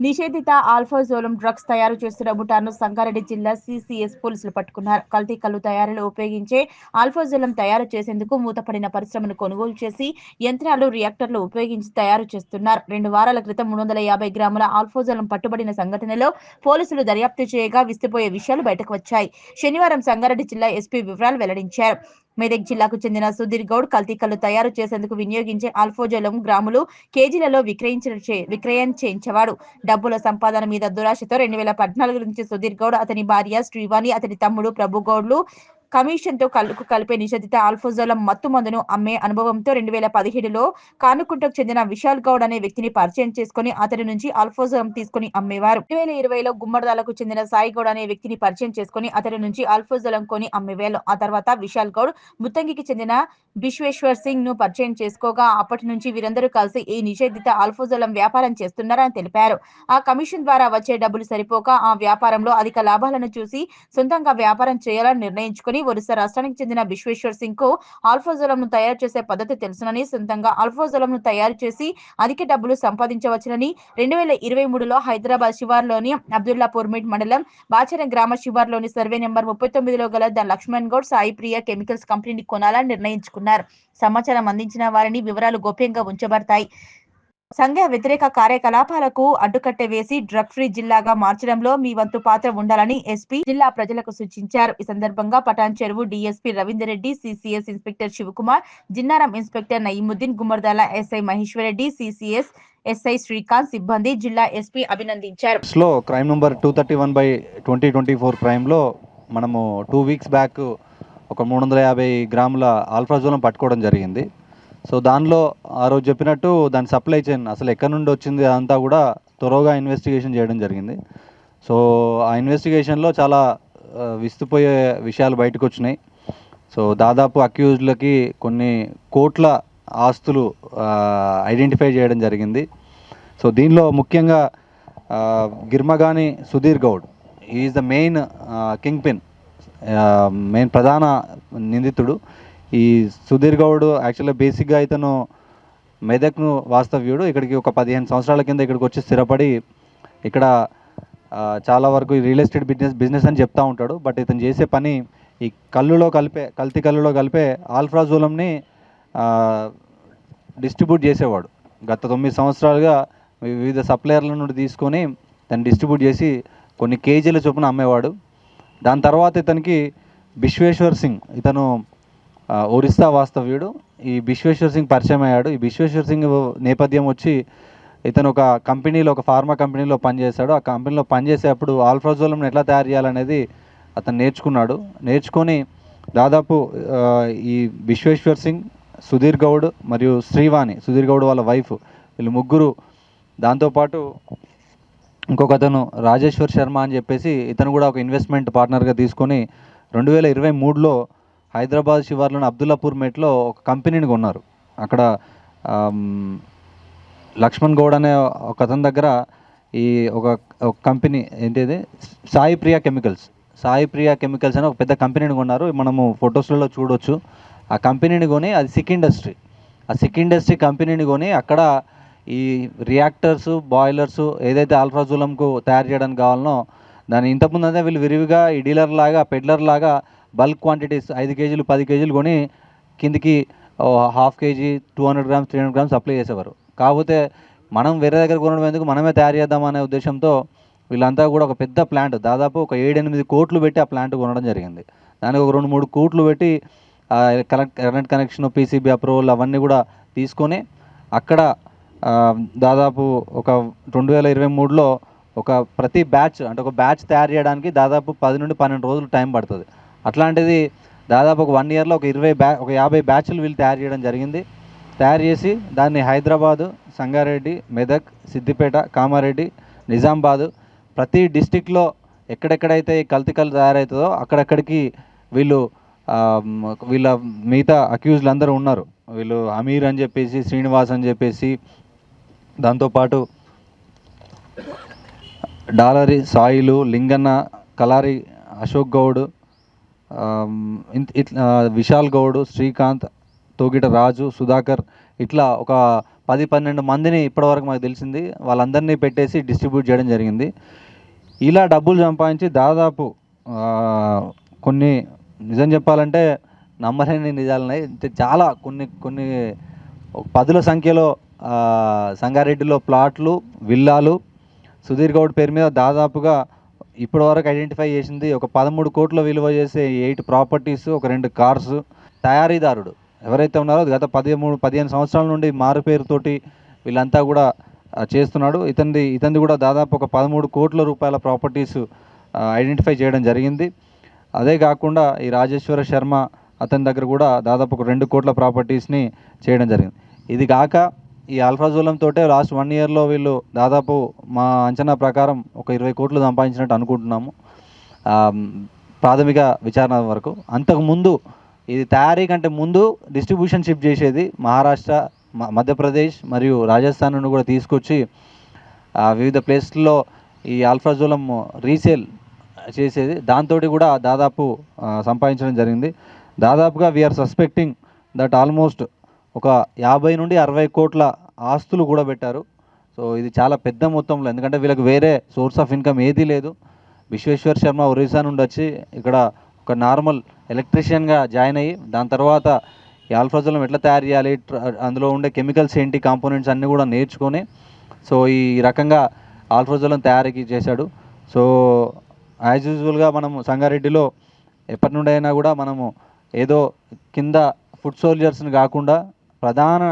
నిషేధిత alprazolam drugs తయారు చేస్తున్న ముఠాను సంగారెడ్డి జిల్లా సిసిఎస్ పోలీసులు పట్టుకున్నారు. కల్తీ కల్లు తయారీలో ఉపయోగించే ఆల్ఫాజోలం తయారు చేసేందుకు మూతపడిన పరిశ్రమను కొనుగోలు చేసి యంత్రాలు రియాక్టర్లు ఉపయోగించి తయారు చేస్తున్నారు. రెండు వారాల క్రితం మూడు వందల యాభై గ్రాముల ఆల్ఫాజోలం పట్టుబడిన సంఘటనలో పోలీసులు దర్యాప్తు చేయగా విస్తుపోయే విషయాలు బయటకు వచ్చాయి. శనివారం సంగారెడ్డి జిల్లా ఎస్పీ వివరాలు వెల్లడించారు. మెదక్ జిల్లాకు చెందిన సుధీర్ గౌడ్ కల్తీకల్లు తయారు చేసేందుకు వినియోగించే ఆల్ఫోజోలం గ్రాములు కేజీలలో విక్రయించిన విక్రయం చేయించేవాడు. డబ్బుల సంపాదన మీద దురాశతో రెండు వేల పద్నాలుగు నుంచి సుధీర్ గౌడ్ అతని భార్య శ్రీవాణి అతని తమ్ముడు ప్రభు గౌడ్లు కమిషన్తో కలిపే నిషేధిత ఆల్ఫోజోలం మత్తు మందును అమ్మే అనుభవంతో రెండు వేల పదిహేడులో కానుకుంటకు చెందిన విశాల్ గౌడ్ అనే వ్యక్తిని పరిచయం చేసుకుని అతని నుంచి ఆల్ఫోజోలం తీసుకుని అమ్మేవారు. రెండు వేల ఇరవైలో గుమ్మడదాలకు చెందిన సాయి గౌడ్ అనే వ్యక్తిని పరిచయం చేసుకుని అతని నుంచి ఆల్ఫోజోలం కొని అమ్మేవారు. ఆ తర్వాత విశాల్ గౌడ్ ముత్తంగికి చెందిన విశ్వేశ్వర్ సింగ్ను పరిచయం చేసుకోగా అప్పటి నుంచి వీరందరూ కలిసి ఈ నిషేధిత ఆల్ఫోజోలం వ్యాపారం చేస్తున్నారని తెలిపారు. ఆ కమిషన్ ద్వారా వచ్చే డబ్బులు సరిపోక ఆ వ్యాపారంలో అధిక లాభాలను చూసి సొంతంగా వ్యాపారం చేయాలని నిర్ణయించుకుని ఒరిస్సా రాష్ట్రానికి చెందిన విశ్వేశ్వర్ సింగ్కు ఆల్ఫోజోలం ను తయారు చేసే పద్ధతి తెలుసునని సొంతంగా ఆల్ఫోజోలం ను తయారు చేసి అధిక డబ్బులు సంపాదించవచ్చునని రెండు వేల ఇరవై మూడులో హైదరాబాద్ శివార్లోని అబ్దుల్లాపూర్ మిడ్ మండలం బాచర గ్రామ శివార్లోని సర్వే నెంబర్ ముప్పై తొమ్మిదిలో గల ద లక్ష్మణ్ గౌడ్ సాయి ప్రియ కెమికల్స్ కంపెనీని కొనాలని నిర్ణయించుకున్నారు. సమాచారం అందించిన వారిని వివరాలు గోప్యంగా ఉంచబడతాయి. సంఘ వ్యతిరేక కార్యకలాపాలకు అడ్డుకట్ట వేసి డ్రగ్ ఫ్రీ జిల్లాగా మార్చడంలో మీ వంతు పాత్ర ఉండాలని ఎస్పీ జిల్లా ప్రజలకు సూచించారు. ఈ సందర్భంగా Patancheru DSP Ravinder Reddy CCS inspector Shivakumar Jinnaram inspector Nayeemuddin Gummadidala SI Maheshwar Reddy CCS SI Srikanth సిబ్బంది జిల్లా ఎస్పీ అభినందించారు. Slow crime number two thirty one by twenty twenty four క్రైమ్లో మనము టూ వీక్స్ బ్యాక్ ఒక మూడు వందల యాభై గ్రాముల alprazolam పట్టుకోవడం జరిగింది. సో దానిలో ఆ రోజు చెప్పినట్టు దాని సప్లై చైన్ అసలు ఎక్కడి నుండి వచ్చింది అదంతా కూడా త్వరగా ఇన్వెస్టిగేషన్ చేయడం జరిగింది. సో ఆ ఇన్వెస్టిగేషన్లో చాలా విస్తుపోయే విషయాలు బయటకు వచ్చినాయి. సో దాదాపు అక్యూజ్డ్లకి కొన్ని కోట్ల ఆస్తులు ఐడెంటిఫై చేయడం జరిగింది. సో దీనిలో ముఖ్యంగా Girmagani Sudheer Goud is the main kingpin main ప్రధాన నిందితుడు. ఈ సుధీర్ గౌడ్ యాక్చువల్గా బేసిక్గా ఇతను మెదక్ను వాస్తవ్యుడు. ఇక్కడికి ఒక పదిహేను సంవత్సరాల కింద ఇక్కడికి వచ్చి స్థిరపడి ఇక్కడ చాలా వరకు రియల్ ఎస్టేట్ బిజినెస్ బిజినెస్ అని చెప్తా ఉంటాడు. బట్ ఇతను చేసే పని ఈ కళ్ళులో కలిపే కల్తీ కళ్ళులో కలిపే ఆల్ఫ్రాజోలంని డిస్ట్రిబ్యూట్ చేసేవాడు. గత తొమ్మిది సంవత్సరాలుగా వివిధ సప్లయర్ల నుండి తీసుకొని దాన్ని డిస్ట్రిబ్యూట్ చేసి కొన్ని కేజీల చొప్పున అమ్మేవాడు. దాని తర్వాత ఇతనికి బిశ్వేశ్వర్ సింగ్ ఇతను ఒరిస్సా వాస్తవ్యుడు. ఈ బిశ్వేశ్వర్ సింగ్ పరిచయం అయ్యాడు ఈ బిశ్వేశ్వర్ సింగ్ నేపథ్యం వచ్చి ఇతను ఒక కంపెనీలో ఒక ఫార్మా కంపెనీలో పనిచేశాడు. ఆ కంపెనీలో పనిచేసేటప్పుడు ఆల్ఫ్రాజోలంను ఎట్లా తయారు చేయాలనేది అతను నేర్చుకున్నాడు. నేర్చుకొని దాదాపు ఈ విశ్వేశ్వర్ సింగ్ సుధీర్ గౌడ్ మరియు శ్రీవాణి సుధీర్ గౌడ్ వాళ్ళ వైఫ్ వీళ్ళు ముగ్గురు దాంతోపాటు ఇంకొక అతను రాజేశ్వర్ శర్మ అని చెప్పేసి ఇతను కూడా ఒక ఇన్వెస్ట్మెంట్ పార్ట్నర్గా తీసుకొని రెండు వేల ఇరవై మూడులో హైదరాబాద్ శివార్లోని అబ్దుల్లాపూర్ మెట్లో ఒక కంపెనీని కొన్నారు. అక్కడ లక్ష్మణ్ గౌడ్ అనే ఒక అతని దగ్గర ఈ ఒక ఒక కంపెనీ ఏంటిది? సాయి ప్రియా కెమికల్స్. సాయి ప్రియా కెమికల్స్ అని ఒక పెద్ద కంపెనీని కొన్నారు. మనము ఫొటోస్లలో చూడొచ్చు. ఆ కంపెనీని కొని అది సిక్ ఇండస్ట్రీ. ఆ సిక్ ఇండస్ట్రీ కంపెనీని కొని అక్కడ ఈ రియాక్టర్స్ బాయిలర్స్ ఏదైతే ఆల్ఫాజులంకు తయారు చేయడానికి కావాలనో దాని ఇంతకుముందు అదే వీళ్ళు విరివిగా ఈ డీలర్ లాగా పెడ్లర్ లాగా బల్క్ క్వాంటిటీస్ ఐదు కేజీలు పది కేజీలు కొని కిందికి half kg two hundred grams three hundred grams supply చేసేవారు. కాకపోతే మనం వేరే దగ్గర కొనడం ఎందుకు? మనమే తయారు చేద్దామనే ఉద్దేశంతో వీళ్ళంతా కూడా ఒక పెద్ద ప్లాంట్ దాదాపు ఒక ఏడెనిమిది కోట్లు పెట్టి ఆ ప్లాంట్ కొనడం జరిగింది. దానికి ఒక రెండు మూడు కోట్లు పెట్టి current current connection PCB approval అవన్నీ కూడా తీసుకొని అక్కడ దాదాపు ఒక రెండు వేల ఇరవై మూడులో ఒక ప్రతి బ్యాచ్ అంటే ఒక బ్యాచ్ తయారు చేయడానికి దాదాపు పది నుండి పన్నెండు రోజులు టైం పడుతుంది. అట్లాంటిది దాదాపు ఒక వన్ ఇయర్లో ఒక ఇరవై బ్యా ఒక యాభై బ్యాచ్లు వీళ్ళు తయారు చేయడం జరిగింది. తయారు చేసి దాన్ని హైదరాబాదు సంగారెడ్డి మెదక్ సిద్దిపేట కామారెడ్డి నిజామాబాదు ప్రతి డిస్టిక్లో ఎక్కడెక్కడైతే ఈ కల్తీ కళ్ళు తయారవుతుందో అక్కడక్కడికి వీళ్ళు వీళ్ళ మిగతా అక్యూజ్లు అందరూ ఉన్నారు. వీళ్ళు అమీర్ అని చెప్పేసి శ్రీనివాస్ అని చెప్పేసి దాంతోపాటు డాలరి సాయిలు లింగన్న కలారి అశోక్ గౌడ్ ఇట్లా విశాల్ గౌడ్ శ్రీకాంత్ తోగిట రాజు సుధాకర్ ఇట్లా ఒక పది పన్నెండు మందిని ఇప్పటివరకు మాకు తెలిసింది. వాళ్ళందరినీ పెట్టేసి డిస్ట్రిబ్యూట్ చేయడం జరిగింది. ఇలా డబ్బులు సంపాదించి దాదాపు కొన్ని నిజం చెప్పాలంటే నమ్మలేని నిజాలున్నాయి చాలా కొన్ని కొన్ని పదుల సంఖ్యలో సంగారెడ్డిలో ప్లాట్లు విల్లాలు సుధీర్ గౌడ్ పేరు మీద దాదాపుగా ఇప్పటి వరకు ఐడెంటిఫై చేసింది ఒక పదమూడు కోట్ల విలువ చేసే ఎయిట్ ప్రాపర్టీస్ ఒక రెండు కార్స్ తయారీదారుడు. ఎవరైతే ఉన్నారో గత పదిమూడు పదిహేను సంవత్సరాల నుండి మారు పేరుతోటి వీళ్ళంతా కూడా చేస్తున్నాడు. ఇతనిది ఇతనిది కూడా దాదాపు ఒక పదమూడు కోట్ల రూపాయల ప్రాపర్టీస్ ఐడెంటిఫై చేయడం జరిగింది. అదే కాకుండా ఈ రాజేశ్వర శర్మ అతని దగ్గర కూడా దాదాపు ఒక రెండు కోట్ల ప్రాపర్టీస్ని చేయడం జరిగింది. ఇది కాక ఈ అల్ఫాజోలం తోటే లాస్ట్ వన్ ఇయర్లో వీళ్ళు దాదాపు మా అంచనా ప్రకారం ఒక ఇరవై కోట్లు సంపాదించినట్టు అనుకుంటున్నాము. ప్రాథమిక విచారణ వరకు. అంతకుముందు ఇది తయారీ కంటే ముందు డిస్ట్రిబ్యూషన్ షిప్ చేసేది మహారాష్ట్ర మధ్యప్రదేశ్ మరియు రాజస్థాన్ నుండి కూడా తీసుకొచ్చి వివిధ ప్లేస్లో ఈ ఆల్ఫాజోలం రీసేల్ చేసేది. దాంతో కూడా దాదాపు సంపాదించడం జరిగింది. దాదాపుగా వీఆర్ సస్పెక్టింగ్ దట్ ఆల్మోస్ట్ ఒక యాభై నుండి అరవై కోట్ల ఆస్తులు కూడా పెట్టారు. సో ఇది చాలా పెద్ద మొత్తంలో ఎందుకంటే వీళ్ళకి వేరే సోర్స్ ఆఫ్ ఇన్కమ్ ఏదీ లేదు. విశ్వేశ్వర్ శర్మ ఒరిస్సా నుండి వచ్చి ఇక్కడ ఒక నార్మల్ ఎలక్ట్రీషియన్గా జాయిన్ అయ్యి దాని తర్వాత ఈ ఆల్ఫాజోలం ఎట్లా తయారు చేయాలి అందులో ఉండే కెమికల్స్ ఏంటి కాంపోనెంట్స్ అన్నీ కూడా నేర్చుకొని సో ఈ రకంగా ఆల్ఫాజోలం తయారీకి చేశాడు. సో యాజ్ యూజువల్గా మనము సంగారెడ్డిలో ఎప్పటి నుండి అయినా కూడా మనము ఏదో కింద ఫుడ్ సోల్జర్స్ని కాకుండా ప్రధాన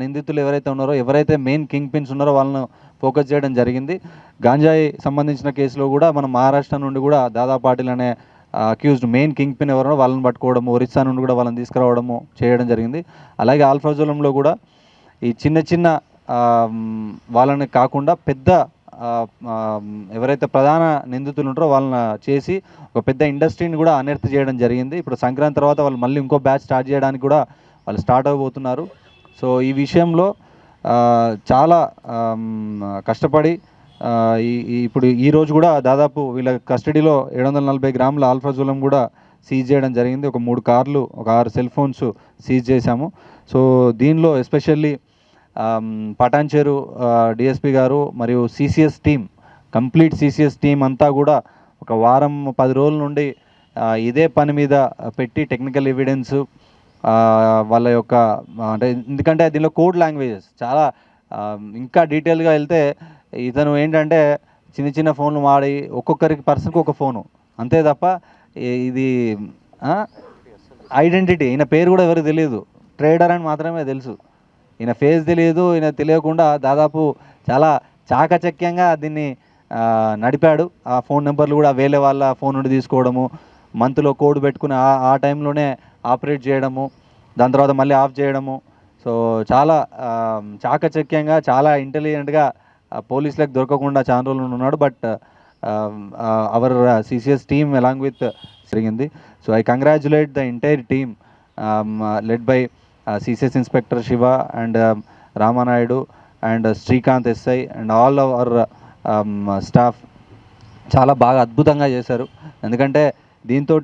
నిందితులు ఎవరైతే ఉన్నారో ఎవరైతే మెయిన్ కింగ్ పిన్స్ ఉన్నారో వాళ్ళను ఫోకస్ చేయడం జరిగింది. గాంజాయి సంబంధించిన కేసులో కూడా మనం మహారాష్ట్ర నుండి కూడా దాదా పాటిల్ అనే అక్యూజ్డ్ మెయిన్ కింగ్ పిన్ ఎవరో వాళ్ళని పట్టుకోవడము ఒరిస్సా నుండి కూడా వాళ్ళని తీసుకురావడము చేయడం జరిగింది. అలాగే ఆల్ఫాజోలంలో కూడా ఈ చిన్న చిన్న వాళ్ళని కాకుండా పెద్ద ఎవరైతే ప్రధాన నిందితులు ఉంటారో వాళ్ళని చేసి ఒక పెద్ద ఇండస్ట్రీని కూడా అనెర్త్ చేయడం జరిగింది. ఇప్పుడు సంక్రాంతి తర్వాత వాళ్ళు మళ్ళీ ఇంకో బ్యాచ్ స్టార్ట్ చేయడానికి కూడా వాళ్ళు స్టార్ట్ అవ్వబోతున్నారు. సో ఈ విషయంలో చాలా కష్టపడి ఇప్పుడు ఈరోజు కూడా దాదాపు వీళ్ళ కస్టడీలో ఏడు వందల నలభై గ్రాముల ఆల్ఫాజోలం కూడా సీజ్ చేయడం జరిగింది. ఒక మూడు కార్లు ఒక ఆరు సెల్ ఫోన్స్ సీజ్ చేశాము. సో దీనిలో ఎస్పెషల్లీ పటాన్చేరు డిఎస్పి గారు మరియు CCS team complete CCS team అంతా కూడా ఒక వారం పది రోజుల నుండి ఇదే పని మీద పెట్టి టెక్నికల్ ఎవిడెన్స్ వాళ్ళ యొక్క అంటే ఎందుకంటే దీనిలో కోడ్ లాంగ్వేజెస్ చాలా ఇంకా డీటెయిల్గా వెళ్తే ఇతను ఏంటంటే చిన్న చిన్న ఫోన్లు వాడి ఒక్కొక్కరికి పర్సన్కి ఒక ఫోను. అంతే తప్ప ఇది ఐడెంటిటీ ఈయన పేరు కూడా ఎవరికి తెలియదు ట్రేడర్ అని మాత్రమే తెలుసు. ఈయన ఫేస్ తెలియదు ఈయన తెలియకుండా దాదాపు చాలా చాకచక్యంగా దీన్ని నడిపాడు. ఆ ఫోన్ నెంబర్లు కూడా వేరే వాళ్ళ ఫోన్ నుండి తీసుకోవడము మంత్లో కోడ్ పెట్టుకుని ఆ ఆ టైంలోనే ఆపరేట్ చేయడము దాని తర్వాత మళ్ళీ ఆఫ్ చేయడము. సో చాలా చాకచక్యంగా చాలా ఇంటెలిజెంట్గా పోలీసులకు దొరకకుండా చాలా రోజులు ఉన్నాడు. But our CCS team along with జరిగింది. So I congratulate the entire team led by CCS inspector Shiva and Ramanaidu and Srikanth SI and all our staff. చాలా బాగా అద్భుతంగా చేశారు. ఎందుకంటే దీంతో